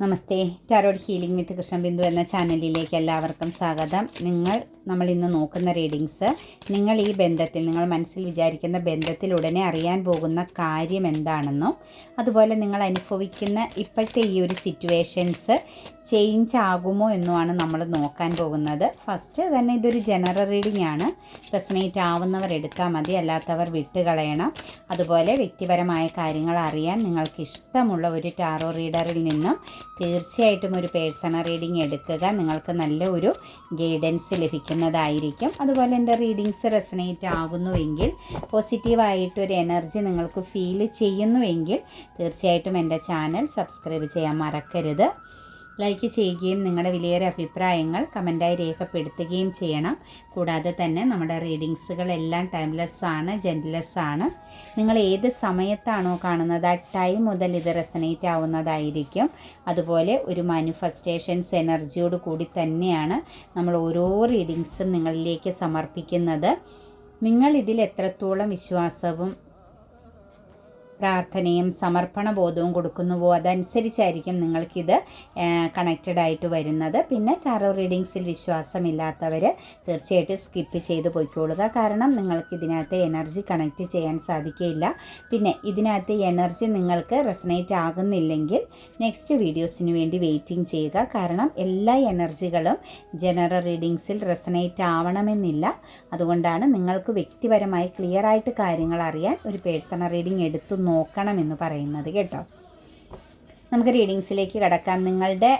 Namaste. Tarot healing with Krishnabindu എന്ന ചാനലിലേക്ക് എല്ലാവർക്കും സ്വാഗതം. നിങ്ങൾ നമ്മൾ ഇന്ന് നോക്കുന്ന റീഡിങ്സ് നിങ്ങൾ ഈ ബന്ധത്തിൽ നിങ്ങൾ മനസ്സിൽ വിചാരിക്കുന്ന ബന്ധത്തിൽ ഉടനെ അറിയാൻ പോകുന്ന കാര്യം എന്താണെന്നും അതുപോലെ നിങ്ങൾ അനുഭവിക്കുന്ന ഇപ്പോഴത്തെ ഈ ഒരു സിറ്റുവേഷൻസ് ചേഞ്ച് ആകുമോ എന്നുമാണ് നമ്മൾ നോക്കാൻ പോകുന്നത്. ഫസ്റ്റ് തന്നെ ഇതൊരു ജനറൽ റീഡിംഗ് ആണ്. റെസനേറ്റ് ആവുന്നവർ എടുത്താൽ മതി അല്ലാത്തവർ വിട്ടുകളയണം. അതുപോലെ വ്യക്തിപരമായ കാര്യങ്ങൾ അറിയാൻ നിങ്ങൾക്ക് ഇഷ്ടമുള്ള ഒരു ടാറോ റീഡറിൽ നിന്നും തീർച്ചയായിട്ടും ഒരു പേഴ്സണൽ റീഡിംഗ് എടുക്കുക. നിങ്ങൾക്ക് നല്ല ഒരു ഗൈഡൻസ് ലഭിക്കുന്നതായിരിക്കും. അതുപോലെ എന്റെ റീഡിങ്സ് റെസനേറ്റ് ആകുന്നുവെങ്കിൽ പോസിറ്റീവായിട്ടൊരു എനർജി നിങ്ങൾക്ക് ഫീൽ ചെയ്യുന്നുവെങ്കിൽ തീർച്ചയായിട്ടും എന്റെ ചാനൽ സബ്സ്ക്രൈബ് ചെയ്യാൻ മറക്കരുത്. ലൈക്ക് ചെയ്യുകയും നിങ്ങളുടെ വിലയേറെ അഭിപ്രായങ്ങൾ കമന്റായി രേഖപ്പെടുത്തുകയും ചെയ്യണം. കൂടാതെ തന്നെ നമ്മുടെ റീഡിങ്സുകളെല്ലാം ടൈംലെസ് ആണ് ജെൻലെസ് ആണ്. നിങ്ങൾ ഏത് സമയത്താണോ കാണുന്നത് ആ ടൈം മുതൽ ഇത് റെസനേറ്റ് ആവുന്നതായിരിക്കും. അതുപോലെ ഒരു മാനിഫെസ്റ്റേഷൻസ് എനർജിയോട് കൂടി തന്നെയാണ് നമ്മൾ ഓരോ റീഡിങ്സും നിങ്ങളിലേക്ക് സമർപ്പിക്കുന്നത്. നിങ്ങൾ ഇതിൽ എത്രത്തോളം വിശ്വാസവും പ്രാർത്ഥനയും സമർപ്പണ ബോധവും കൊടുക്കുന്നുവോ? അതനുസരിച്ചായിരിക്കും നിങ്ങൾക്കിത് കണക്റ്റഡ് ആയിട്ട് വരുന്നത്. പിന്നെ ടാറോ റീഡിങ്സിൽ വിശ്വാസമില്ലാത്തവർ തീർച്ചയായിട്ടും സ്കിപ്പ് ചെയ്ത് പോയിക്കൊള്ളുക കാരണം നിങ്ങൾക്ക് ഇതിനകത്ത് എനർജി കണക്റ്റ് ചെയ്യാൻ സാധിക്കില്ല പിന്നെ ഇതിനകത്ത് എനർജി നിങ്ങൾക്ക് റെസനേറ്റ് ആകുന്നില്ലെങ്കിൽ നെക്സ്റ്റ് വീഡിയോസിന് വേണ്ടി വെയിറ്റിംഗ് ചെയ്യുക. കാരണം എല്ലാ എനർജികളും ജനറൽ റീഡിങ്സിൽ റെസനേറ്റ് ആവണമെന്നില്ല. അതുകൊണ്ടാണ് നിങ്ങൾക്ക് വ്യക്തിപരമായി ക്ലിയർ ആയിട്ട് കാര്യങ്ങൾ അറിയാൻ ഒരു പേഴ്സണൽ റീഡിംഗ് എടുത്തു നോക്കണമെന്ന് പറയുന്നത് കേട്ടോ. നമുക്ക് റീഡിങ്സിലേക്ക് കടക്കാം. നിങ്ങളുടെ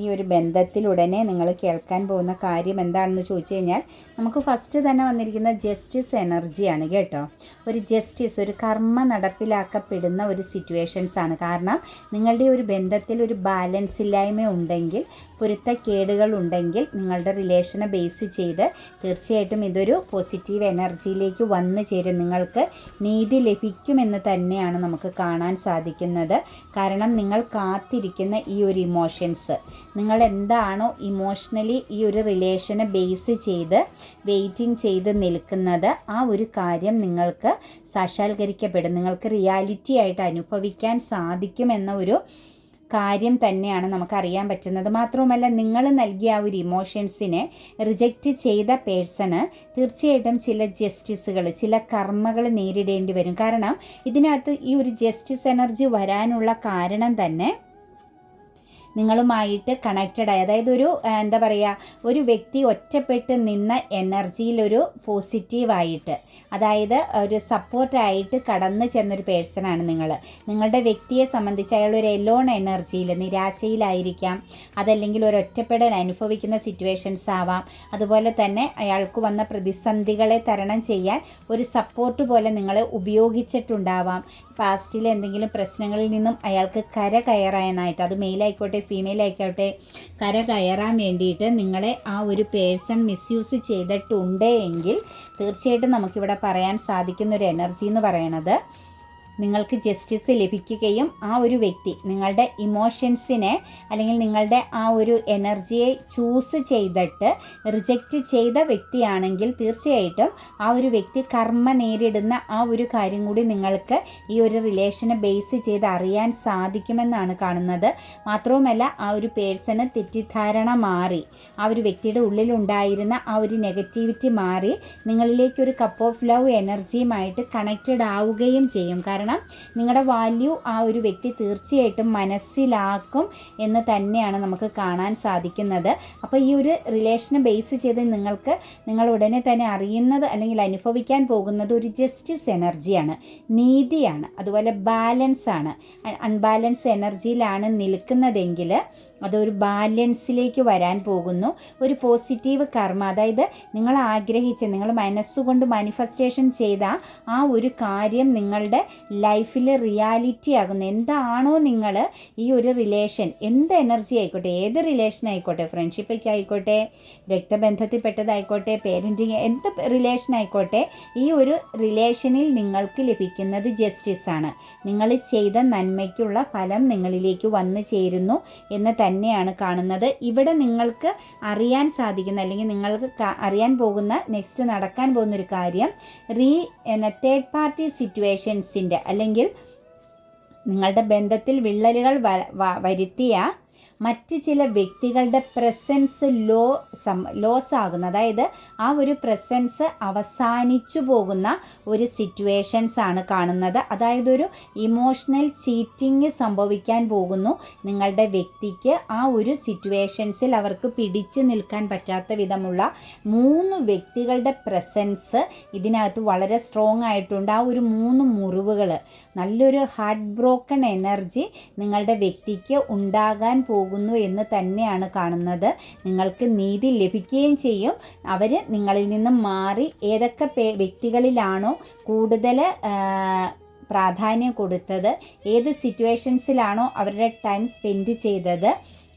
ഈ ഒരു ബന്ധത്തിലുടനെ നിങ്ങൾ കേൾക്കാൻ പോകുന്ന കാര്യം എന്താണെന്ന് ചോദിച്ചു കഴിഞ്ഞാൽ നമുക്ക് ഫസ്റ്റ് തന്നെ വന്നിരിക്കുന്ന ജസ്റ്റിസ് എനർജിയാണ് കേട്ടോ. ഒരു ജസ്റ്റിസ് ഒരു കർമ്മ നടപ്പിലാക്കപ്പെടുന്ന ഒരു സിറ്റുവേഷൻസ് ആണ്. കാരണം നിങ്ങളുടെ ഒരു ബന്ധത്തിൽ ഒരു ബാലൻസ് ഇല്ലായ്മ ഉണ്ടെങ്കിൽ പൊരുത്തക്കേടുകൾ ഉണ്ടെങ്കിൽ നിങ്ങളുടെ റിലേഷനെ ബേസ് ചെയ്ത് തീർച്ചയായിട്ടും ഇതൊരു പോസിറ്റീവ് എനർജിയിലേക്ക് വന്നു ചേരും. നിങ്ങൾക്ക് നീതി ലഭിക്കുമെന്ന് തന്നെയാണ് നമുക്ക് കാണാൻ സാധിക്കുന്നത്. കാരണം നിങ്ങൾ കാത്തിരിക്കുന്ന ഈ ഒരു ഇമോഷൻസ് നിങ്ങൾ എന്താണോ ഇമോഷണലി ഈ ഒരു റിലേഷനെ ബേസ് ചെയ്ത് വെയിറ്റിംഗ് ചെയ്ത് നിൽക്കുന്നത് ആ ഒരു കാര്യം നിങ്ങൾക്ക് സാക്ഷാത്കരിക്കപ്പെടും. നിങ്ങൾക്ക് റിയാലിറ്റി ആയിട്ട് അനുഭവിക്കാൻ സാധിക്കുമെന്ന ഒരു കാര്യം തന്നെയാണ് നമുക്കറിയാൻ പറ്റുന്നത്. മാത്രവുമല്ല നിങ്ങൾ നൽകിയ ആ ഒരു ഇമോഷൻസിനെ റിജക്റ്റ് ചെയ്ത പേഴ്സണ് തീർച്ചയായിട്ടും ചില ജസ്റ്റിസുകൾ ചില കർമ്മകൾ നേരിടേണ്ടി വരും. കാരണം ഇതിനകത്ത് ഈ ഒരു ജസ്റ്റിസ് എനർജി വരാനുള്ള കാരണം തന്നെ നിങ്ങളുമായിട്ട് കണക്റ്റഡ് ആയി. അതായത് ഒരു എന്താ പറയുക ഒരു വ്യക്തി ഒറ്റപ്പെട്ട് നിന്ന എനർജിയിലൊരു പോസിറ്റീവായിട്ട് അതായത് ഒരു സപ്പോർട്ടായിട്ട് കടന്നു ചെന്നൊരു പേഴ്സണാണ് നിങ്ങൾ. നിങ്ങളുടെ വ്യക്തിയെ സംബന്ധിച്ച് അയാൾ ഒരു എലോൺ എനർജിയിൽ നിരാശയിലായിരിക്കാം. അതല്ലെങ്കിൽ ഒരു ഒറ്റപ്പെടൽ അനുഭവിക്കുന്ന സിറ്റുവേഷൻസ് ആവാം. അതുപോലെ തന്നെ അയാൾക്ക് വന്ന പ്രതിസന്ധികളെ തരണം ചെയ്യാൻ ഒരു സപ്പോർട്ട് പോലെ നിങ്ങളെ ഉപയോഗിച്ചിട്ടുണ്ടാവാം. പാസ്റ്റിലെ എന്തെങ്കിലും പ്രശ്നങ്ങളിൽ നിന്നും അയാൾക്ക് കര കയറാനായിട്ട് അത് മെയിലായിക്കോട്ടെ ഫീമെയിൽ ആയിക്കോട്ടെ കര കയറാൻ വേണ്ടിയിട്ട് നിങ്ങളെ ആ ഒരു പേഴ്സൺ മിസ്യൂസ് ചെയ്തിട്ടുണ്ട് എങ്കിൽ തീർച്ചയായിട്ടും നമുക്കിവിടെ പറയാൻ സാധിക്കുന്ന ഒരു എനർജി എന്ന് പറയണത് നിങ്ങൾക്ക് ജസ്റ്റിസ് ലഭിക്കുകയും ആ ഒരു വ്യക്തി നിങ്ങളുടെ ഇമോഷൻസിനെ അല്ലെങ്കിൽ നിങ്ങളുടെ ആ ഒരു എനർജിയെ ചൂസ് ചെയ്തിട്ട് റിജക്റ്റ് ചെയ്ത വ്യക്തിയാണെങ്കിൽ തീർച്ചയായിട്ടും ആ ഒരു വ്യക്തി കർമ്മ നേരിടുന്ന ആ ഒരു കാര്യം കൂടി നിങ്ങൾക്ക് ഈ ഒരു റിലേഷനെ ബേസ് ചെയ്ത് അറിയാൻ സാധിക്കുമെന്നാണ് കാണുന്നത്. മാത്രവുമല്ല ആ ഒരു പേഴ്സണ് തെറ്റിദ്ധാരണ മാറി ആ ഒരു വ്യക്തിയുടെ ഉള്ളിലുണ്ടായിരുന്ന ആ ഒരു നെഗറ്റിവിറ്റി മാറി നിങ്ങളിലേക്ക് ഒരു കപ്പ് ഓഫ് ലവ് എനർജിയുമായിട്ട് കണക്റ്റഡ് ആവുകയും ചെയ്യും. കാരണം കാരണം നിങ്ങളുടെ വാല്യൂ ആ ഒരു വ്യക്തി തീർച്ചയായിട്ടും മനസ്സിലാക്കും എന്ന് തന്നെയാണ് നമുക്ക് കാണാൻ സാധിക്കുന്നത്. അപ്പോൾ ഈ ഒരു റിലേഷനെ ബേസ് ചെയ്ത് നിങ്ങൾക്ക് നിങ്ങൾ ഉടനെ തന്നെ അറിയുന്നത് അല്ലെങ്കിൽ അനുഭവിക്കാൻ പോകുന്നത് ഒരു ജസ്റ്റിസ് എനർജിയാണ് നീതിയാണ് അതുപോലെ ബാലൻസ് ആണ്. അൺബാലൻസ് എനർജിയിലാണ് നിൽക്കുന്നതെങ്കിൽ അതൊരു ബാലൻസിലേക്ക് വരാൻ പോകുന്നു. ഒരു പോസിറ്റീവ് കർമ്മ അതായത് നിങ്ങൾ ആഗ്രഹിച്ച നിങ്ങൾ മനസ്സുകൊണ്ട് മാനിഫെസ്റ്റേഷൻ ചെയ്ത ആ ഒരു കാര്യം നിങ്ങളുടെ ലൈഫിൽ റിയാലിറ്റി ആകുന്നു. എന്താണോ നിങ്ങൾ ഈ ഒരു റിലേഷൻ എന്ത് എനർജി ആയിക്കോട്ടെ ഏത് റിലേഷൻ ആയിക്കോട്ടെ ഫ്രണ്ട്ഷിപ്പൊക്കെ ആയിക്കോട്ടെ രക്തബന്ധത്തിൽപ്പെട്ടതായിക്കോട്ടെ പേരന്റിങ് എന്ത് റിലേഷൻ ആയിക്കോട്ടെ ഈ ഒരു റിലേഷനിൽ നിങ്ങൾക്ക് ലഭിക്കുന്നത് ജസ്റ്റിസ് ആണ്. നിങ്ങൾ ചെയ്ത നന്മയ്ക്കുള്ള ഫലം നിങ്ങളിലേക്ക് വന്നു ചേരുന്നു എന്ന് തന്നെയാണ് കാണുന്നത്. ഇവിടെ നിങ്ങൾക്ക് അറിയാൻ സാധിക്കുന്ന അല്ലെങ്കിൽ നിങ്ങൾക്ക് അറിയാൻ പോകുന്ന നെക്സ്റ്റ് നടക്കാൻ പോകുന്ന ഒരു കാര്യം റീ തേർഡ് പാർട്ടി സിറ്റുവേഷൻസിന്റെ അല്ലെങ്കിൽ നിങ്ങളുടെ ബന്ധത്തിൽ വിള്ളലുകൾ വരുത്തിയ മറ്റ് ചില വ്യക്തികളുടെ പ്രസൻസ് ലോ സം ലോസ് ആകുന്ന അതായത് ആ ഒരു പ്രസൻസ് അവസാനിച്ചു പോകുന്ന ഒരു സിറ്റുവേഷൻസ് ആണ് കാണുന്നത്. അതായത് ഒരു ഇമോഷണൽ ചീറ്റിംഗ് സംഭവിക്കാൻ പോകുന്നു നിങ്ങളുടെ വ്യക്തിക്ക്. ആ ഒരു സിറ്റുവേഷൻസിൽ അവർക്ക് പിടിച്ചു നിൽക്കാൻ പറ്റാത്ത വിധമുള്ള മൂന്ന് വ്യക്തികളുടെ പ്രസൻസ് ഇതിനകത്ത് വളരെ സ്ട്രോങ് ആയിട്ടുണ്ട്. ആ ഒരു മൂന്ന് മുറിവുകൾ നല്ലൊരു ഹാർട്ട് ബ്രോക്കൺ എനർജി നിങ്ങളുടെ വ്യക്തിക്ക് ഉണ്ടാകാൻ പോകുന്നു എന്ന് തന്നെയാണ് കാണുന്നത്. നിങ്ങൾക്ക് നീതി ലഭിക്കുകയും ചെയ്യും. അവർ നിങ്ങളിൽ നിന്നും മാറി ഏതൊക്കെ വ്യക്തികളിലാണോ കൂടുതൽ പ്രാധാന്യം കൊടുത്തത് ഏത് സിറ്റുവേഷൻസിലാണോ അവരുടെ ടൈം സ്പെൻഡ് ചെയ്തത്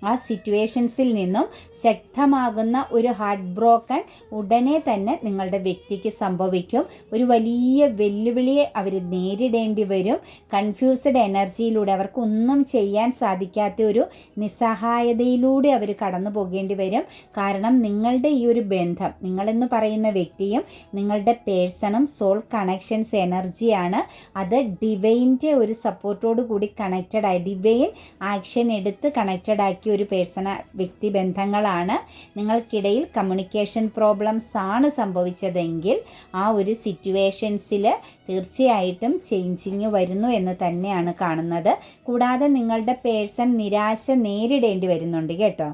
ആ സിറ്റുവേഷൻസിൽ നിന്നും ശക്തമാകുന്ന ഒരു ഹാർട്ട് ബ്രോക്കൺ ഉടനെ തന്നെ നിങ്ങളുടെ വ്യക്തിക്ക് സംഭവിക്കും. ഒരു വലിയ വെല്ലുവിളിയെ അവർ നേരിടേണ്ടി വരും. കൺഫ്യൂസ്ഡ് എനർജിയിലൂടെ അവർക്ക് ഒന്നും ചെയ്യാൻ സാധിക്കാത്ത ഒരു നിസ്സഹായതയിലൂടെ അവർ കടന്നു പോകേണ്ടി വരും. കാരണം നിങ്ങളുടെ ഈ ഒരു ബന്ധം നിങ്ങളെന്ന് പറയുന്ന വ്യക്തിയും നിങ്ങളുടെ പേഴ്സണും സോൾ കണക്ഷൻസ് എനർജിയാണ് അത് ഡിവൈന്റെ ഒരു സപ്പോർട്ടോട് കൂടി കണക്റ്റഡായി ഡിവൈൻ ആക്ഷൻ എടുത്ത് കണക്റ്റഡ് ആക്കിയ ഒരു പേഴ്സണ വ്യക്തി ബന്ധങ്ങളാണ്. നിങ്ങൾക്കിടയിൽ കമ്മ്യൂണിക്കേഷൻ പ്രോബ്ലംസ് ആണ് സംഭവിച്ചതെങ്കിൽ ആ ഒരു സിറ്റുവേഷൻസിൽ തീർച്ചയായിട്ടും ചേഞ്ചിങ് വരുന്നു എന്ന് തന്നെയാണ് കാണുന്നത്. കൂടാതെ നിങ്ങളുടെ പേഴ്സൺ നിരാശ നേരിടേണ്ടി വരുന്നുണ്ട് കേട്ടോ.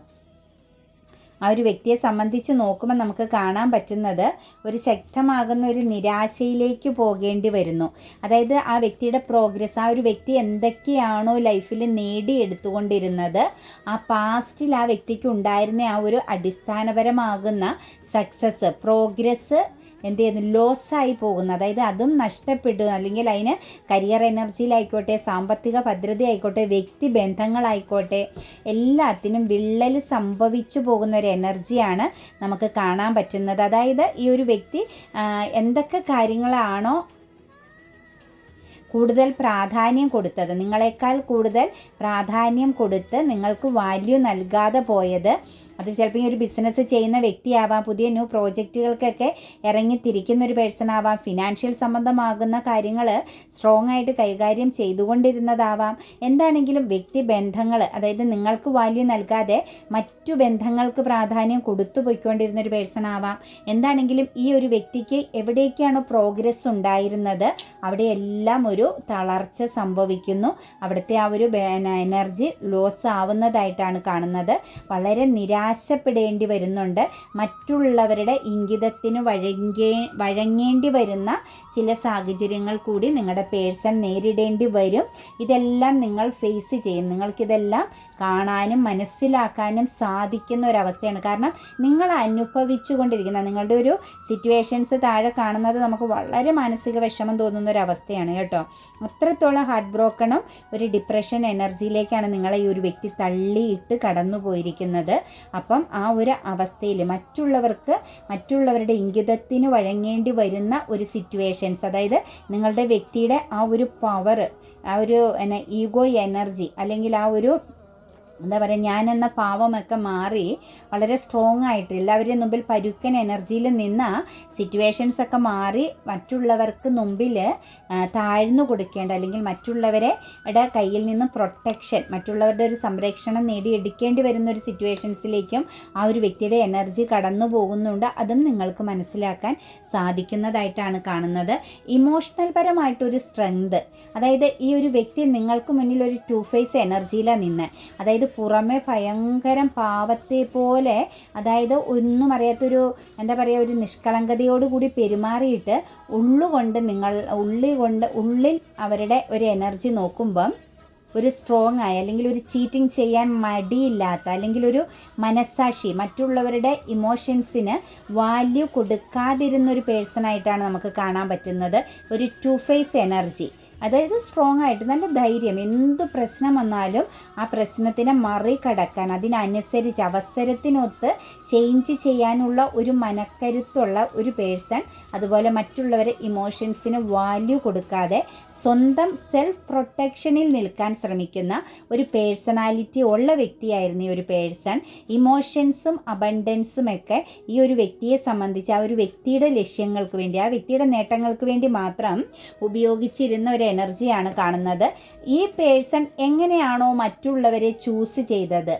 ആ ഒരു വ്യക്തിയെ സംബന്ധിച്ച് നോക്കുമ്പോൾ നമുക്ക് കാണാൻ പറ്റുന്നത് ഒരു ശക്തമാകുന്ന ഒരു നിരാശയിലേക്ക് പോകേണ്ടി വരുന്നു. അതായത് ആ വ്യക്തിയുടെ പ്രോഗ്രസ് ആ ഒരു വ്യക്തി എന്തൊക്കെയാണോ ലൈഫിൽ നേടിയെടുത്തുകൊണ്ടിരുന്നത് ആ പാസ്റ്റിൽ ആ വ്യക്തിക്ക് ഉണ്ടായിരുന്ന ആ ഒരു അടിസ്ഥാനപരമാകുന്ന സക്സസ് പ്രോഗ്രസ് എന്ത് ചെയ്യുന്നു? ലോസായി പോകുന്നു. അതായത് അതും നഷ്ടപ്പെടുക അല്ലെങ്കിൽ അതിന് കരിയർ എനർജിയിലായിക്കോട്ടെ സാമ്പത്തിക ഭദ്രത ആയിക്കോട്ടെ വ്യക്തി ബന്ധങ്ങളായിക്കോട്ടെ എല്ലാത്തിനും വിള്ളൽ സംഭവിച്ചു പോകുന്ന ഒരു എനർജിയാണ് നമുക്ക് കാണാൻ പറ്റുന്നത്. അതായത് ഈ ഒരു വ്യക്തി എന്തൊക്കെ കാര്യങ്ങളാണോ കൂടുതൽ പ്രാധാന്യം കൊടുത്തത്. നിങ്ങളെക്കാൾ കൂടുതൽ പ്രാധാന്യം കൊടുത്ത് നിങ്ങൾക്ക് വാല്യൂ നൽകാതെ പോയത് അത് ചിലപ്പോൾ ഈ ഒരു ബിസിനസ് ചെയ്യുന്ന വ്യക്തിയാവാം പുതിയ ന്യൂ പ്രോജക്റ്റുകൾക്കൊക്കെ ഇറങ്ങിത്തിരിക്കുന്ന ഒരു പേഴ്സൺ ആവാം. ഫിനാൻഷ്യൽ സംബന്ധമാകുന്ന കാര്യങ്ങൾ സ്ട്രോങ് ആയിട്ട് കൈകാര്യം ചെയ്തുകൊണ്ടിരുന്നതാവാം. എന്താണെങ്കിലും വ്യക്തി ബന്ധങ്ങൾ അതായത് നിങ്ങൾക്ക് വാല്യൂ നൽകാതെ മറ്റു ബന്ധങ്ങൾക്ക് പ്രാധാന്യം കൊടുത്തു പോയിക്കൊണ്ടിരുന്ന ഒരു പേഴ്സൺ ആവാം. എന്താണെങ്കിലും ഈ ഒരു വ്യക്തിക്ക് എവിടേക്കാണ് പ്രോഗ്രസ് ഉണ്ടായിരുന്നത് അവിടെയെല്ലാം ഒരു തളർച്ച സംഭവിക്കുന്നു. അവിടുത്തെ ആ ഒരു എനർജി ലോസ് ആവുന്നതായിട്ടാണ് കാണുന്നത്. വളരെ നിരാശപ്പെടേണ്ടി വരുന്നുണ്ട്. മറ്റുള്ളവരുടെ ഇംഗിതത്തിന് വഴങ്ങേ വഴങ്ങേണ്ടി വരുന്ന ചില സാഹചര്യങ്ങൾ കൂടി നിങ്ങളുടെ പേഴ്സൺ നേരിടേണ്ടി വരും. ഇതെല്ലാം നിങ്ങൾ ഫേസ് ചെയ്യും. നിങ്ങൾക്കിതെല്ലാം കാണാനും മനസ്സിലാക്കാനും സാധിക്കുന്ന ഒരവസ്ഥയാണ്. കാരണം നിങ്ങൾ അനുഭവിച്ചു കൊണ്ടിരിക്കുന്ന നിങ്ങളുടെ ഒരു സിറ്റുവേഷൻസ് താഴെ കാണുന്നത് നമുക്ക് വളരെ മാനസിക വിഷമം തോന്നുന്ന ഒരു അവസ്ഥയാണ് കേട്ടോ. അത്രത്തോളം ഹാർട്ട് ബ്രോക്കണും ഒരു ഡിപ്രഷൻ എനർജിയിലേക്കാണ് നിങ്ങളെ ഈ ഒരു വ്യക്തി തള്ളിയിട്ട് കടന്നു പോയിരിക്കുന്നത് അപ്പം ആ ഒരു അവസ്ഥയിൽ മറ്റുള്ളവർക്ക് മറ്റുള്ളവരുടെ ഇംഗിതത്തിന് വഴങ്ങേണ്ടി വരുന്ന ഒരു സിറ്റുവേഷൻസ് അതായത് നിങ്ങളുടെ വ്യക്തിയുടെ ആ ഒരു പവർ ആ ഒരു ഈഗോ എനർജി അല്ലെങ്കിൽ ആ ഒരു എന്താ പറയുക ഞാനെന്ന ഭാവമൊക്കെ മാറി വളരെ സ്ട്രോങ് ആയിട്ട് എല്ലാവരുടെയും മുമ്പിൽ പരുക്കൻ എനർജിയിൽ നിന്ന സിറ്റുവേഷൻസ് ഒക്കെ മാറി മറ്റുള്ളവർക്ക് മുമ്പിൽ താഴ്ന്നു കൊടുക്കേണ്ട അല്ലെങ്കിൽ മറ്റുള്ളവരെ ഇട കയ്യിൽ നിന്ന് പ്രൊട്ടക്ഷൻ മറ്റുള്ളവരുടെ ഒരു സംരക്ഷണം നേടിയെടുക്കേണ്ടി വരുന്ന ഒരു സിറ്റുവേഷൻസിലേക്കും ആ ഒരു വ്യക്തിയുടെ എനർജി കടന്നു പോകുന്നുണ്ട്. അതും നിങ്ങൾക്ക് മനസ്സിലാക്കാൻ സാധിക്കുന്നതായിട്ടാണ് കാണുന്നത്. ഇമോഷണൽ പരമായിട്ടൊരു സ്ട്രെങ്ത് അതായത് ഈ ഒരു വ്യക്തി നിങ്ങൾക്ക് മുന്നിൽ ഒരു ടു ഫേസ് എനർജിയിലാണ് നിന്ന്. അതായത് പുറമെ ഭയങ്കരം പാവത്തെ പോലെ അതായത് ഒന്നും അറിയാത്തൊരു എന്താ പറയുക ഒരു നിഷ്കളങ്കതയോടുകൂടി പെരുമാറിയിട്ട് ഉള്ളുകൊണ്ട് നിങ്ങൾ ഉള്ളി കൊണ്ട് ഉള്ളിൽ അവരുടെ ഒരു എനർജി നോക്കുമ്പം ഒരു സ്ട്രോങ് ആയ അല്ലെങ്കിൽ ഒരു ചീറ്റിംഗ് ചെയ്യാൻ മടിയില്ലാത്ത അല്ലെങ്കിൽ ഒരു മനസ്സാക്ഷി മറ്റുള്ളവരുടെ ഇമോഷൻസിന് വാല്യൂ കൊടുക്കാതിരുന്ന ഒരു പേഴ്സണായിട്ടാണ് നമുക്ക് കാണാൻ പറ്റുന്നത്. ഒരു ടു ഫേസ് എനർജി അതായത് സ്ട്രോങ് ആയിട്ട് നല്ല ധൈര്യം. എന്ത് പ്രശ്നം വന്നാലും ആ പ്രശ്നത്തിനെ മറികടക്കാൻ അതിനനുസരിച്ച് അവസരത്തിനൊത്ത് ചേഞ്ച് ചെയ്യാനുള്ള ഒരു മനക്കരുത്തുള്ള ഒരു പേഴ്സൺ അതുപോലെ മറ്റുള്ളവരെ ഇമോഷൻസിന് വാല്യൂ കൊടുക്കാതെ സ്വന്തം സെൽഫ് പ്രൊട്ടക്ഷനിൽ നിൽക്കാൻ ശ്രമിക്കുന്ന ഒരു പേഴ്സണാലിറ്റി ഉള്ള വ്യക്തിയായിരുന്നു ഈ ഒരു പേഴ്സൺ. ഇമോഷൻസും അബണ്ടൻസും ഒക്കെ ഈ ഒരു വ്യക്തിയെ സംബന്ധിച്ച് ആ ഒരു വ്യക്തിയുടെ ലക്ഷ്യങ്ങൾക്ക് വേണ്ടി ആ വ്യക്തിയുടെ നേട്ടങ്ങൾക്ക് വേണ്ടി മാത്രം ഉപയോഗിച്ചിരുന്ന ഒരു എനർജിയാണ് കാണുന്നത്. ഈ പേഴ്സൺ എങ്ങനെയാണോ മറ്റുള്ളവരെ ചൂസ് ചെയ്തത്?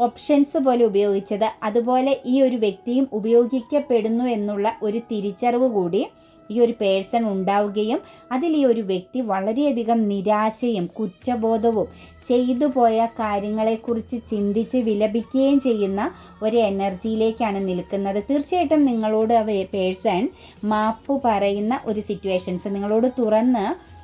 ഓപ്ഷൻസ് പോലെ ഉപയോഗിച്ചത്. അതുപോലെ ഈ ഒരു വ്യക്തിയും ഉപയോഗിക്കപ്പെടുന്നു എന്നുള്ള ഒരു തിരിച്ചറിവ് കൂടി ഈ ഒരു പേഴ്സൺ ഉണ്ടാവുകയും അതിൽ ഈ ഒരു വ്യക്തി വളരെയധികം നിരാശയും കുറ്റബോധവും ചെയ്തു പോയ കാര്യങ്ങളെക്കുറിച്ച് ചിന്തിച്ച് വിലപിക്കുകയും ചെയ്യുന്ന ഒരു എനർജിയിലേക്കാണ് നിൽക്കുന്നത്. തീർച്ചയായിട്ടും നിങ്ങളോട് പേഴ്സൺ മാപ്പ് പറയുന്ന ഒരു സിറ്റുവേഷൻസ് നിങ്ങളോട് തുറന്ന്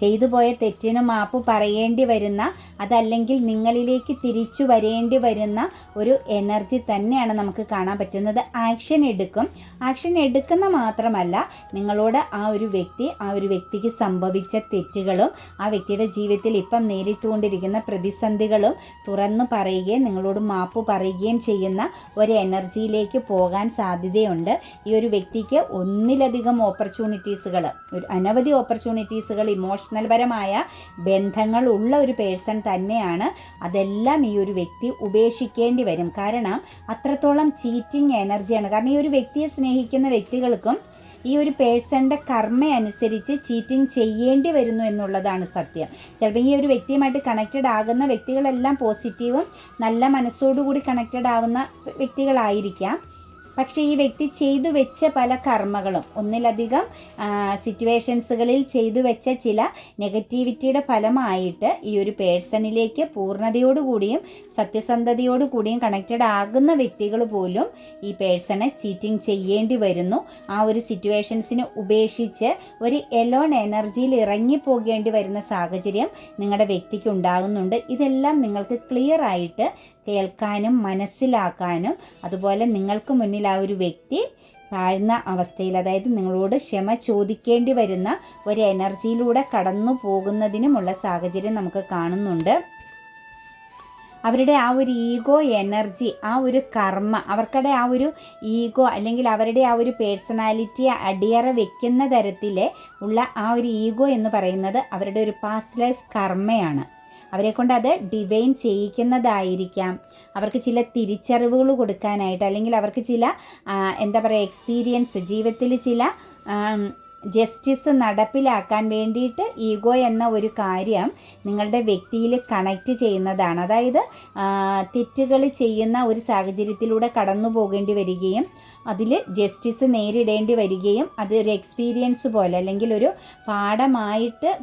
ചെയ്തു പോയ തെറ്റിന് മാപ്പ് പറയേണ്ടി വരുന്ന അതല്ലെങ്കിൽ നിങ്ങളിലേക്ക് തിരിച്ചു വരേണ്ടി വരുന്ന ഒരു എനർജി തന്നെയാണ് നമുക്ക് കാണാൻ പറ്റുന്നത്. ആക്ഷൻ എടുക്കും. ആക്ഷൻ എടുക്കുന്ന മാത്രമല്ല നിങ്ങളോട് ആ ഒരു വ്യക്തി ആ ഒരു വ്യക്തിക്ക് സംഭവിച്ച തെറ്റുകളും ആ വ്യക്തിയുടെ ജീവിതത്തിൽ ഇപ്പം നേരിട്ടുകൊണ്ടിരിക്കുന്ന പ്രതിസന്ധികളും തുറന്നു പറയുകയും നിങ്ങളോട് മാപ്പ് പറയുകയും ചെയ്യുന്ന ഒരു എനർജിയിലേക്ക് പോകാൻ സാധ്യതയുണ്ട്. ഈ ഒരു വ്യക്തിക്ക് ഒന്നിലധികം ഓപ്പർച്യൂണിറ്റീസുകൾ ഒരു അനവധി ഓപ്പർച്യൂണിറ്റീസുകൾ ഇമോഷൻ പരമായ ബന്ധങ്ങൾ ഉള്ള ഒരു പേഴ്സൺ തന്നെയാണ് അതെല്ലാം ഈ ഒരു വ്യക്തി ഉപേക്ഷിക്കേണ്ടി വരും. കാരണം അത്രത്തോളം ചീറ്റിംഗ് എനർജിയാണ്. കാരണം ഈ ഒരു വ്യക്തിയെ സ്നേഹിക്കുന്ന വ്യക്തികൾക്കും ഈ ഒരു പേഴ്സണിന്റെ കർമ്മ അനുസരിച്ച് ചീറ്റിംഗ് ചെയ്യേണ്ടി വരുന്നു എന്നുള്ളതാണ് സത്യം. ചിലപ്പോൾ ഈ ഒരു വ്യക്തിയുമായിട്ട് കണക്റ്റഡ് ആകുന്ന വ്യക്തികളെല്ലാം പോസിറ്റീവും നല്ല മനസ്സോടുകൂടി കണക്റ്റഡ് ആവുന്ന വ്യക്തികളായിരിക്കാം. പക്ഷേ ഈ വ്യക്തി ചെയ്തു വെച്ച പല കർമ്മകളും ഒന്നിലധികം സിറ്റുവേഷൻസുകളിൽ ചെയ്തു വെച്ച ചില നെഗറ്റിവിറ്റിയുടെ ഫലമായിട്ട് ഈ ഒരു പേഴ്സണിലേക്ക് പൂർണതയോടുകൂടിയും സത്യസന്ധതയോടുകൂടിയും കണക്റ്റഡ് ആകുന്ന വ്യക്തികൾ പോലും ഈ പേഴ്സണെ ചീറ്റിംഗ് ചെയ്യേണ്ടി വരുന്നു. ആ ഒരു സിറ്റുവേഷൻസിനെ ഉപേക്ഷിച്ച് ഒരു എലോൺ എനർജിയിൽ ഇറങ്ങിപ്പോകേണ്ടി വരുന്ന സാഹചര്യം നിങ്ങളുടെ വ്യക്തിക്ക് ഉണ്ടാകുന്നുണ്ട്. ഇതെല്ലാം നിങ്ങൾക്ക് ക്ലിയർ ആയിട്ട് കേൾക്കാനും മനസ്സിലാക്കാനും അതുപോലെ നിങ്ങൾക്ക് മുന്നിൽ ആ ഒരു വ്യക്തി താഴ്ന്ന അവസ്ഥയിൽ അതായത് നിങ്ങളോട് ക്ഷമ ചോദിക്കേണ്ടി വരുന്ന ഒരു എനർജിയിലൂടെ കടന്നു പോകുന്നതിനുമുള്ള സാഹചര്യം നമുക്ക് കാണുന്നുണ്ട്. അവരുടെ ആ ഒരു ഈഗോ എനർജി ആ ഒരു കർമ്മ അവർക്കടെ ആ ഒരു ഈഗോ അല്ലെങ്കിൽ അവരുടെ ആ ഒരു പേഴ്സണാലിറ്റി അടിയറ വെക്കുന്ന തരത്തിൽ ഉള്ള ആ ഒരു ഈഗോ എന്ന് പറയുന്നത് അവരുടെ ഒരു പാസ്റ്റ് ലൈഫ് കർമ്മയാണ്. അവരെ കൊണ്ട് അത് ഡിവൈൻ ചെയ്യിക്കുന്നതായിരിക്കാം. അവർക്ക് ചില തിരിച്ചറിവുകൾ കൊടുക്കാനായിട്ട് അല്ലെങ്കിൽ അവർക്ക് ചില എന്താ പറയുക എക്സ്പീരിയൻസ് ജീവിതത്തിൽ ചില ജസ്റ്റിസ് നടപ്പിലാക്കാൻ വേണ്ടിയിട്ട് ഈഗോ എന്ന ഒരു കാര്യം നിങ്ങളുടെ വ്യക്തിയിൽ കണക്റ്റ് ചെയ്യുന്നതാണ്. അതായത് തെറ്റുകൾ ചെയ്യുന്ന ഒരു സാഹചര്യത്തിലൂടെ കടന്നു പോകേണ്ടി വരികയും അതിൽ ജസ്റ്റിസ് നേരിടേണ്ടി വരികയും അത് ഒരു എക്സ്പീരിയൻസ് പോലെ അല്ലെങ്കിൽ ഒരു പാഠമായിട്ട്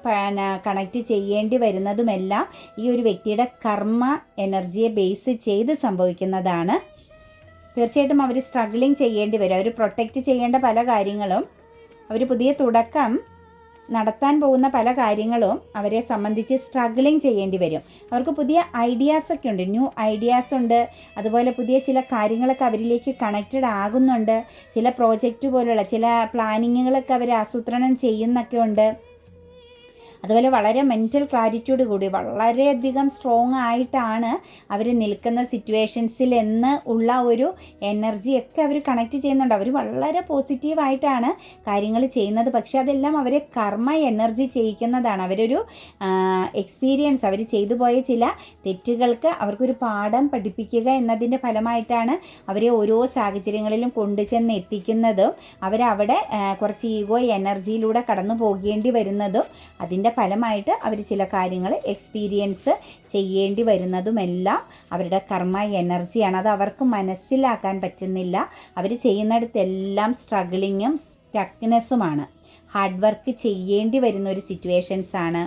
കണക്റ്റ് ചെയ്യേണ്ടി വരുന്നതുമെല്ലാം ഈ ഒരു വ്യക്തിയുടെ കർമ്മ എനർജിയെ ബേസ് ചെയ്ത് സംഭവിക്കുന്നതാണ്. തീർച്ചയായിട്ടും അവർ സ്ട്രഗ്ലിങ് ചെയ്യേണ്ടി വരും. അവർ പ്രൊട്ടക്റ്റ് ചെയ്യേണ്ട പല കാര്യങ്ങളും. അവർ പുതിയ തുടക്കം നടത്താൻ പോകുന്ന പല കാര്യങ്ങളും അവരെ സംബന്ധിച്ച് സ്ട്രഗിളിങ് ചെയ്യേണ്ടി വരും. അവർക്ക് പുതിയ ഐഡിയാസ് ഒക്കെ ഉണ്ട്. ന്യൂ ഐഡിയാസ് ഉണ്ട്. അതുപോലെ പുതിയ ചില കാര്യങ്ങളൊക്കെ അവരിലേക്ക് കണക്റ്റഡ് ആകുന്നുണ്ട്. ചില പ്രോജക്റ്റ് പോലുള്ള ചില പ്ലാനിങ്ങുകളൊക്കെ അവർ ആസൂത്രണം ചെയ്യുന്നൊക്കെ ഉണ്ട്. അതുപോലെ വളരെ മെന്റൽ ക്ലാരിറ്റിയോട് കൂടി വളരെയധികം സ്ട്രോങ് ആയിട്ടാണ് അവർ നിൽക്കുന്ന സിറ്റുവേഷൻസിൽ എന്ന് ഉള്ള ഒരു എനർജിയൊക്കെ അവർ കണക്ട് ചെയ്യുന്നുണ്ട്. അവർ വളരെ പോസിറ്റീവായിട്ടാണ് കാര്യങ്ങൾ ചെയ്യുന്നത്. പക്ഷേ അതെല്ലാം അവരെ കർമ്മ എനർജി ചെയ്യിക്കുന്നതാണ്. അവരൊരു എക്സ്പീരിയൻസ് അവർ ചെയ്തു പോയ ചില തെറ്റുകൾക്ക് അവർക്കൊരു പാഠം പഠിപ്പിക്കുക എന്നതിന്റെ ഫലമായിട്ടാണ് അവരെ ഓരോ സാഹചര്യങ്ങളിലും കൊണ്ടുചെന്ന് എത്തിക്കുന്നതും അവരവിടെ കുറച്ച് ഈഗോ എനർജിയിലൂടെ കടന്നു പോകേണ്ടി വരുന്നതും അതിന്റെ അതിന്റെ ഫലമായിട്ട് അവർ ചില കാര്യങ്ങൾ എക്സ്പീരിയൻസ് ചെയ്യേണ്ടി വരുന്നതുമെല്ലാം അവരുടെ കർമ്മ എനർജിയാണ് അത് അവർക്ക് മനസ്സിലാക്കാൻ പറ്റുന്നില്ല. അവർ ചെയ്യുന്നിടത്തെല്ലാം സ്ട്രഗിളിങ്ങും സ്റ്റക്നെസ്സുമാണ് ഹാർഡ് വർക്ക് ചെയ്യേണ്ടി വരുന്ന ഒരു സിറ്റുവേഷൻസ് ആണ്.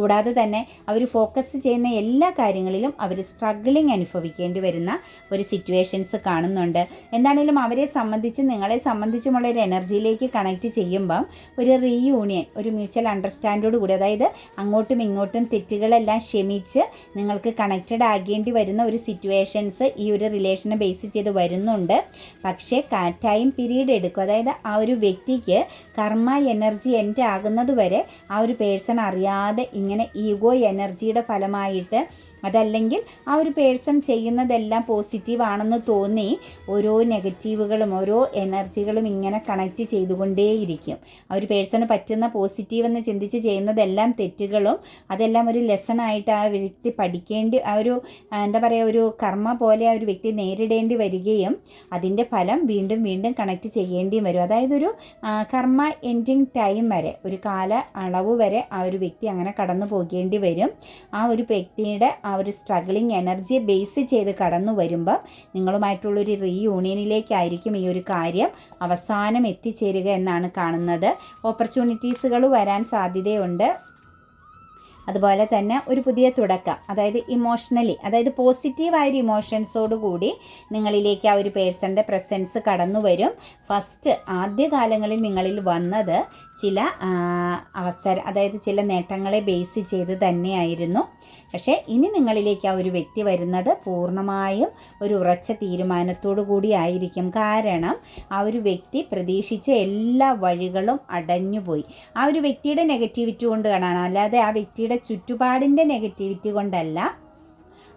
കൂടാതെ തന്നെ അവർ ഫോക്കസ് ചെയ്യുന്ന എല്ലാ കാര്യങ്ങളിലും അവർ സ്ട്രഗ്ലിംഗ് അനുഭവിക്കേണ്ടി വരുന്ന ഒരു സിറ്റുവേഷൻസ് കാണുന്നുണ്ട്. എന്താണെങ്കിലും അവരെ സംബന്ധിച്ച് നിങ്ങളെ സംബന്ധിച്ചുമുള്ള ഒരു എനർജിയിലേക്ക് കണക്ട് ചെയ്യുമ്പം ഒരു റീയൂണിയൻ ഒരു മ്യൂച്വൽ അണ്ടർസ്റ്റാൻഡോട് കൂടി അതായത് അങ്ങോട്ടും ഇങ്ങോട്ടും തെറ്റുകളെല്ലാം ക്ഷമിച്ച് നിങ്ങൾക്ക് കണക്റ്റഡ് ആകേണ്ടി വരുന്ന ഒരു സിറ്റുവേഷൻസ് ഈ ഒരു റിലേഷനെ ബേസ് ചെയ്ത് വരുന്നുണ്ട്. പക്ഷേ ടൈം പീരീഡ് എടുക്കും. അതായത് ആ ഒരു വ്യക്തിക്ക് കർമ്മ എനർജി എന്റെ ആകുന്നത് വരെ ആ ഒരു പേഴ്സൺ അറിയാതെ ഇങ്ങനെ ഈഗോ എനർജിയുടെ ഫലമായിട്ട് അതല്ലെങ്കിൽ ആ ഒരു പേഴ്സൺ ചെയ്യുന്നതെല്ലാം പോസിറ്റീവ് ആണെന്ന് തോന്നി ഓരോ നെഗറ്റീവുകളും ഓരോ എനർജികളും ഇങ്ങനെ കണക്റ്റ് ചെയ്തുകൊണ്ടേയിരിക്കും. ആ ഒരു പേഴ്സണ് പറ്റുന്ന പോസിറ്റീവ് എന്ന് ചിന്തിച്ച് ചെയ്യുന്നതെല്ലാം തെറ്റുകളും അതെല്ലാം ഒരു ലെസണായിട്ട് ആ വ്യക്തി പഠിക്കേണ്ടി ആ ഒരു എന്താ പറയുക ഒരു കർമ്മ പോലെ ആ ഒരു വ്യക്തി നേരിടേണ്ടി വരികയും അതിന്റെ ഫലം വീണ്ടും വീണ്ടും കണക്റ്റ് ചെയ്യേണ്ടിയും വരും. അതായത് ഒരു കർമ്മ എൻഡിങ് ടൈം വരെ ഒരു കാല അളവ് വരെ ആ ഒരു വ്യക്തി അങ്ങനെ കടന്നു പോകേണ്ടി വരും. ആ ഒരു വ്യക്തിയുടെ ഒരു സ്ട്രഗിളിങ് എനർജിയെ ബേസ് ചെയ്ത് കടന്നു വരുമ്പോൾ നിങ്ങളുമായിട്ടുള്ളൊരു റീയൂണിയനിലേക്കായിരിക്കും ഈ ഒരു കാര്യം അവസാനം എത്തിച്ചേരുക എന്നാണ് കാണുന്നത്. ഓപ്പർച്യൂണിറ്റീസുകൾ വരാൻ സാധ്യതയുണ്ട്. അതുപോലെ തന്നെ ഒരു പുതിയ തുടക്കം അതായത് ഇമോഷണലി അതായത് പോസിറ്റീവായ ഒരു കൂടി നിങ്ങളിലേക്ക് ആ ഒരു പേഴ്സണിന്റെ പ്രസൻസ് കടന്നു വരും. ഫസ്റ്റ് ആദ്യകാലങ്ങളിൽ നിങ്ങളിൽ വന്നത് ചില അവസര അതായത് ചില നേട്ടങ്ങളെ ബേസ് ചെയ്ത് തന്നെയായിരുന്നു. പക്ഷേ ഇനി നിങ്ങളിലേക്ക് ആ ഒരു വ്യക്തി വരുന്നത് പൂർണമായും ഒരു ഉറച്ച തീരുമാനത്തോടു കൂടി ആയിരിക്കും. കാരണം ആ ഒരു വ്യക്തി പ്രതീക്ഷിച്ച എല്ലാ വഴികളും അടഞ്ഞുപോയി. ആ ഒരു വ്യക്തിയുടെ നെഗറ്റിവിറ്റി കൊണ്ട് കാണാണ് അല്ലാതെ ആ വ്യക്തിയുടെ ചുറ്റുപാടിന്റെ നെഗറ്റിവിറ്റി കൊണ്ടല്ല.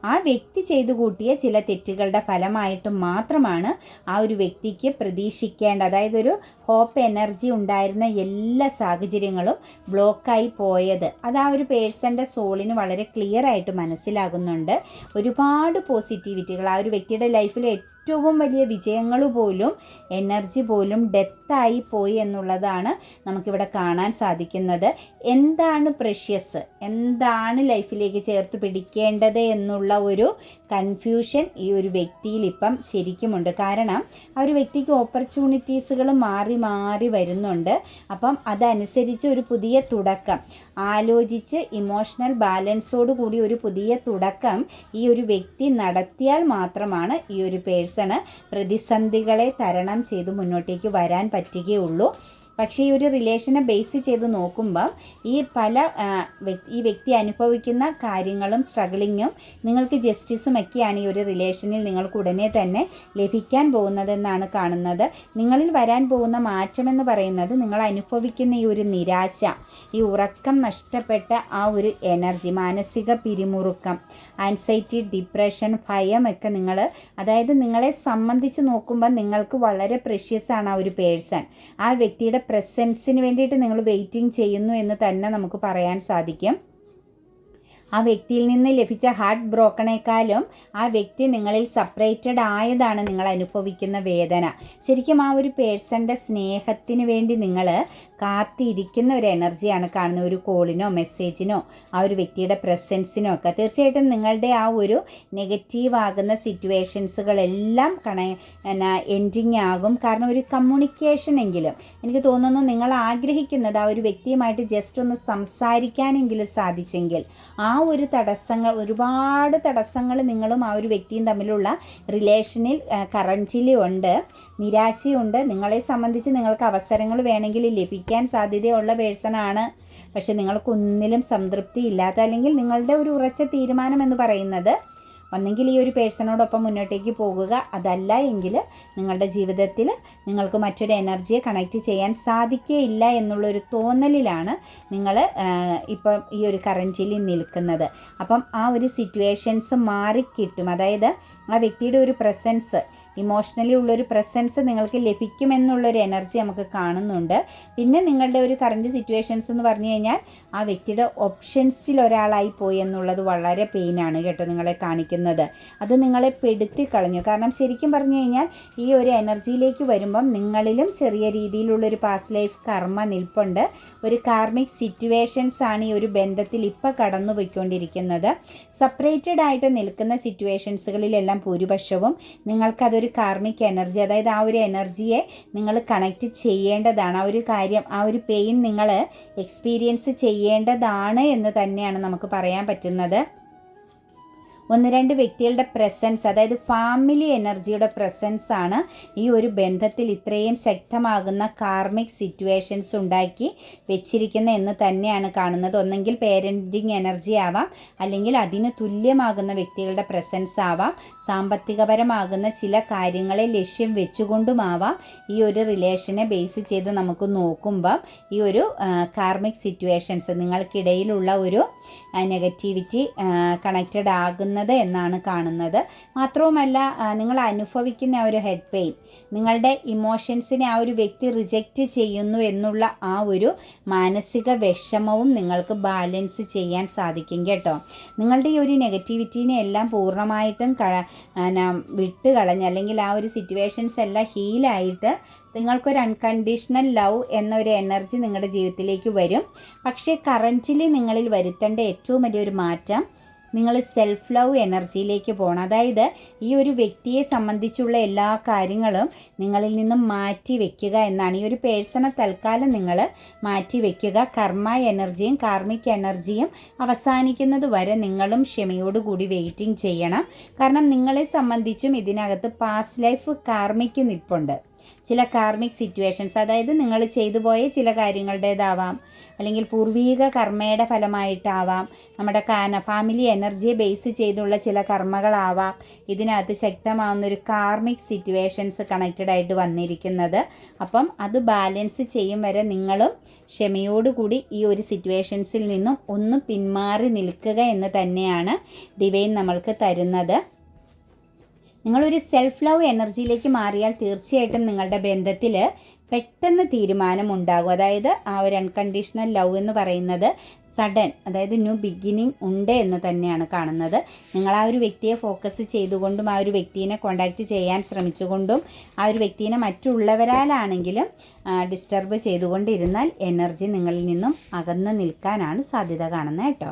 ആ വ്യക്തി ചെയ്തു കൂട്ടിയ ചില തെറ്റുകളുടെ ഫലമായിട്ട് മാത്രമാണ് ആ ഒരു വ്യക്തിക്ക് പ്രതീക്ഷിക്കേണ്ട അതായത് ഒരു ഹോപ്പ് എനർജി ഉണ്ടായിരുന്ന എല്ലാ സാഹചര്യങ്ങളും ബ്ലോക്കായി പോയത്. അത് ആ ഒരു പേഴ്സന്റെ സോളിന് വളരെ ക്ലിയർ ആയിട്ട് മനസ്സിലാകുന്നുണ്ട്. ഒരുപാട് പോസിറ്റിവിറ്റികൾ ആ ഒരു വ്യക്തിയുടെ ലൈഫിലെ ഏറ്റവും വലിയ വിജയങ്ങൾ പോലും എനർജി പോലും ഡെത്തായി പോയി എന്നുള്ളതാണ് നമുക്കിവിടെ കാണാൻ സാധിക്കുന്നത്. എന്താണ് പ്രഷ്യസ്? എന്താണ് ലൈഫിലേക്ക് ചേർത്ത് പിടിക്കേണ്ടത് എന്നുള്ള ഒരു കൺഫ്യൂഷൻ ഈ ഒരു വ്യക്തിയിൽ ഇപ്പം ശരിക്കുമുണ്ട്. കാരണം ആ ഒരു വ്യക്തിക്ക് ഓപ്പർച്യൂണിറ്റീസുകൾ മാറി മാറി വരുന്നുണ്ട്. അപ്പം അതനുസരിച്ച് ഒരു പുതിയ തുടക്കം. ആലോചിച്ച് ഇമോഷണൽ ബാലൻസോട് കൂടി ഒരു പുതിയ തുടക്കം ഈ ഒരു വ്യക്തി നടത്തിയാൽ മാത്രമാണ് ഈ ഒരു പേഴ്സണ് പ്രതിസന്ധികളെ തരണം ചെയ്ത് മുന്നോട്ടേക്ക് വരാൻ പറ്റുകയുള്ളൂ. പക്ഷേ ഈ ഒരു റിലേഷനെ ബേസ് ചെയ്ത് നോക്കുമ്പം ഈ പല ഈ വ്യക്തി അനുഭവിക്കുന്ന കാര്യങ്ങളും സ്ട്രഗിളിങ്ങും നിങ്ങൾക്ക് ജസ്റ്റിസും ഒക്കെയാണ് ഈ ഒരു റിലേഷനിൽ നിങ്ങൾക്ക് ഉടനെ തന്നെ ലഭിക്കാൻ പോകുന്നതെന്നാണ് കാണുന്നത്. നിങ്ങളിൽ വരാൻ പോകുന്ന മാറ്റമെന്ന് പറയുന്നത് നിങ്ങൾ അനുഭവിക്കുന്ന ഈ ഒരു നിരാശ ഈ ഉറക്കം നഷ്ടപ്പെട്ട ആ ഒരു എനർജി മാനസിക പിരിമുറുക്കം ആൻസൈറ്റി ഡിപ്രഷൻ ഭയമൊക്കെ നിങ്ങൾ അതായത് നിങ്ങളെ സംബന്ധിച്ച് നോക്കുമ്പോൾ നിങ്ങൾക്ക് വളരെ പ്രഷ്യസ് ആണ് ആ ഒരു പേഴ്സൺ ആ വ്യക്തിയുടെ പ്രസൻസിന് വേണ്ടിയിട്ട് നിങ്ങൾ വെയിറ്റിംഗ് ചെയ്യുന്നു എന്ന് തന്നെ നമുക്ക് പറയാൻ സാധിക്കും. ആ വ്യക്തിയിൽ നിന്ന് ലഭിച്ച ഹാർട്ട് ബ്രോക്കണേക്കാളും ആ വ്യക്തി നിങ്ങളിൽ സെപ്പറേറ്റഡ് ആയതാണ് നിങ്ങൾ അനുഭവിക്കുന്ന വേദന. ശരിക്കും ആ ഒരു പേഴ്സന്റെ സ്നേഹത്തിന് വേണ്ടി നിങ്ങൾ കാത്തിരിക്കുന്ന ഒരു എനർജിയാണ് കാണുന്ന ഒരു കോളിനോ മെസ്സേജിനോ ആ ഒരു വ്യക്തിയുടെ പ്രസൻസിനോ ഒക്കെ. തീർച്ചയായിട്ടും നിങ്ങളുടെ ആ ഒരു നെഗറ്റീവ് ആകുന്ന സിറ്റുവേഷൻസുകളെല്ലാം കണ എന്നാ എൻഡിങ് ആകും. കാരണം ഒരു കമ്മ്യൂണിക്കേഷൻ എങ്കിലും എനിക്ക് തോന്നുന്നു നിങ്ങൾ ആഗ്രഹിക്കുന്നത് ആ ഒരു വ്യക്തിയുമായിട്ട് ജസ്റ്റ് ഒന്ന് സംസാരിക്കാനെങ്കിലും സാധിച്ചെങ്കിൽ ആ ഒരു തടസ്സങ്ങൾ ഒരുപാട് തടസ്സങ്ങൾ നിങ്ങളും ആ ഒരു വ്യക്തിയും തമ്മിലുള്ള റിലേഷനിൽ കറന്റിലി ഉണ്ട് നിരാശയുണ്ട്. നിങ്ങളെ സംബന്ധിച്ച് നിങ്ങൾക്ക് അവസരങ്ങൾ വേണമെങ്കിൽ ലഭിക്കാൻ സാധ്യതയുള്ള പേഴ്സണാണ് പക്ഷെ നിങ്ങൾക്കൊന്നിലും സംതൃപ്തി ഇല്ലാത്ത അല്ലെങ്കിൽ നിങ്ങളുടെ ഒരു ഉറച്ച തീരുമാനം എന്ന് പറയുന്നത് ഒന്നെങ്കിൽ ഈ ഒരു പേഴ്സണോടൊപ്പം മുന്നോട്ടേക്ക് പോകുക. അതല്ല എങ്കിൽ നിങ്ങളുടെ ജീവിതത്തിൽ നിങ്ങൾക്ക് മറ്റൊരു എനർജിയെ കണക്റ്റ് ചെയ്യാൻ സാധിക്കുകയില്ല എന്നുള്ളൊരു തോന്നലിലാണ് നിങ്ങൾ ഇപ്പം ഈ ഒരു കറന്റിൽ നിൽക്കുന്നത്. അപ്പം ആ ഒരു സിറ്റുവേഷൻസ് മാറിക്കിട്ടും. അതായത് ആ വ്യക്തിയുടെ ഒരു പ്രസൻസ് ഇമോഷണലി ഉള്ളൊരു പ്രസൻസ് നിങ്ങൾക്ക് ലഭിക്കുമെന്നുള്ളൊരു എനർജി നമുക്ക് കാണുന്നുണ്ട്. പിന്നെ നിങ്ങളുടെ ഒരു കറന്റ് സിറ്റുവേഷൻസ് എന്ന് പറഞ്ഞു കഴിഞ്ഞാൽ ആ വ്യക്തിയുടെ ഓപ്ഷൻസിൽ ഒരാളായി പോയി എന്നുള്ളത് വളരെ പെയിനാണ് കേട്ടോ നിങ്ങളെ കാണിക്കുന്നത്. അത് നിങ്ങളെ പെടുത്തി കളഞ്ഞു. കാരണം ശരിക്കും പറഞ്ഞു കഴിഞ്ഞാൽ ഈ ഒരു എനർജിയിലേക്ക് വരുമ്പം നിങ്ങളിലും ചെറിയ രീതിയിലുള്ളൊരു പാസ്റ്റ് ലൈഫ് കർമ്മ നിൽപ്പുണ്ട്. ഒരു കാർമിക് സിറ്റുവേഷൻസ് ആണ് ഈ ഒരു ബന്ധത്തിൽ ഇപ്പോൾ കടന്നു പോയിക്കൊണ്ടിരിക്കുന്നത് സെപ്പറേറ്റഡ് ആയിട്ട് നിൽക്കുന്ന സിറ്റുവേഷൻസുകളിലെല്ലാം ഭൂരിപക്ഷവും നിങ്ങൾക്കതൊരു കാർമിക് എനർജി അതായത് ആ ഒരു എനർജിയെ നിങ്ങൾ കണക്റ്റ് ചെയ്യേണ്ടതാണ്. ആ ഒരു കാര്യം ആ ഒരു പെയിൻ നിങ്ങൾ എക്സ്പീരിയൻസ് ചെയ്യേണ്ടതാണ് എന്ന് തന്നെയാണ് നമുക്ക് പറയാൻ പറ്റുന്നത്. ഒന്ന് രണ്ട് വ്യക്തികളുടെ പ്രസൻസ് അതായത് ഫാമിലി എനർജിയുടെ പ്രസൻസ് ആണ് ഈ ഒരു ബന്ധത്തിൽ ഇത്രയും ശക്തമാകുന്ന കാർമിക് സിറ്റുവേഷൻസ് ഉണ്ടാക്കി വെച്ചിരിക്കുന്ന എന്ന് തന്നെയാണ് കാണുന്നത്. ഒന്നെങ്കിൽ പേരന്റിങ് എനർജി ആവാം അല്ലെങ്കിൽ അതിന് തുല്യമാകുന്ന വ്യക്തികളുടെ പ്രസൻസ് ആവാം സാമ്പത്തികപരമാകുന്ന ചില കാര്യങ്ങളെ ലക്ഷ്യം വെച്ചുകൊണ്ടുമാവാം ഈ ഒരു റിലേഷനെ ബേസ് ചെയ്ത് നമുക്ക് നോക്കുമ്പം ഈ ഒരു കാർമിക് സിറ്റുവേഷൻസ് നിങ്ങൾക്കിടയിലുള്ള ഒരു നെഗറ്റിവിറ്റി കണക്റ്റഡ് ആകുന്നത് എന്നാണ് കാണുന്നത്. മാത്രവുമല്ല നിങ്ങൾ അനുഭവിക്കുന്ന ഒരു ഹെഡ് പെയിൻ നിങ്ങളുടെ ഇമോഷൻസിനെ ആ ഒരു വ്യക്തി റിജക്റ്റ് ചെയ്യുന്നു എന്നുള്ള ആ ഒരു മാനസിക വിഷമവും നിങ്ങൾക്ക് ബാലൻസ് ചെയ്യാൻ സാധിക്കും കേട്ടോ. നിങ്ങളുടെ ഈ ഒരു നെഗറ്റിവിറ്റീനെ എല്ലാം പൂർണമായിട്ടും കഴ വിട്ട് കളഞ്ഞ് അല്ലെങ്കിൽ ആ ഒരു സിറ്റുവേഷൻസ് എല്ലാം ഹീലായിട്ട് നിങ്ങൾക്കൊരു അൺകണ്ടീഷണൽ ലവ് എന്നൊരു എനർജി നിങ്ങളുടെ ജീവിതത്തിലേക്ക് വരും. പക്ഷേ കറന്റിലി നിങ്ങളിൽ വരുത്തേണ്ട ഏറ്റവും വലിയൊരു മാറ്റം നിങ്ങൾ സെൽഫ് ലവ് എനർജിയിലേക്ക് പോകണം. അതായത് ഈ ഒരു വ്യക്തിയെ സംബന്ധിച്ചുള്ള എല്ലാ കാര്യങ്ങളും നിങ്ങളിൽ നിന്നും മാറ്റി വെക്കുക എന്നാണ്. ഈ ഒരു പേഴ്സണെ തൽക്കാലം നിങ്ങൾ മാറ്റി വെക്കുക. കർമ്മ എനർജിയും കാർമിക് എനർജിയും അവസാനിക്കുന്നത് വരെ നിങ്ങളും ക്ഷമയോടുകൂടി വെയിറ്റിംഗ് ചെയ്യണം. കാരണം നിങ്ങളെ സംബന്ധിച്ചും ഇതിനകത്ത് പാസ്റ്റ് ലൈഫ് കാർമിക് നിൽപ്പുണ്ട്. ചില കാർമിക് സിറ്റുവേഷൻസ് അതായത് നിങ്ങൾ ചെയ്തു പോയ ചില കാര്യങ്ങളുടേതാവാം. അല്ലെങ്കിൽ പൂർവീക കർമ്മയുടെ ഫലമായിട്ടാവാം. നമ്മുടെ കാന ഫാമിലി എനർജിയെ ബേസ് ചെയ്തുള്ള ചില കർമ്മകളാവാം. ഇതിനകത്ത് ശക്തമാവുന്ന ഒരു കാർമിക് സിറ്റുവേഷൻസ് കണക്റ്റഡ് ആയിട്ട് വന്നിരിക്കുന്നത്. അപ്പം അത് ബാലൻസ് ചെയ്യും വരെ നിങ്ങളും ക്ഷമയോടുകൂടി ഈ ഒരു സിറ്റുവേഷൻസിൽ നിന്നും ഒന്ന് പിന്മാറി നിൽക്കുക എന്ന് തന്നെയാണ് ഡിവൈൻ നമ്മൾക്ക് തരുന്നത്. നിങ്ങളൊരു സെൽഫ് ലവ് എനർജിയിലേക്ക് മാറിയാൽ തീർച്ചയായിട്ടും നിങ്ങളുടെ ബന്ധത്തിൽ പെട്ടെന്ന് തീരുമാനം ഉണ്ടാകും അതായത് ആ ഒരു അൺകണ്ടീഷണൽ ലവ് എന്ന് പറയുന്നത് സഡൻ അതായത് ന്യൂ ബിഗിനിങ് ഉണ്ട് എന്ന് തന്നെയാണ് കാണുന്നത്. നിങ്ങൾ ആ ഒരു വ്യക്തിയെ ഫോക്കസ് ചെയ്തുകൊണ്ടും ആ ഒരു വ്യക്തിയെ കോണ്ടാക്റ്റ് ചെയ്യാൻ ശ്രമിച്ചുകൊണ്ടും ആ ഒരു വ്യക്തിനെ മറ്റുള്ളവരാലാണെങ്കിലും ഡിസ്റ്റർബ് ചെയ്തുകൊണ്ടിരുന്നാൽ എനർജി നിങ്ങളിൽ നിന്നും അകന്ന് നിൽക്കാനാണ് സാധ്യത കാണുന്നത് കേട്ടോ.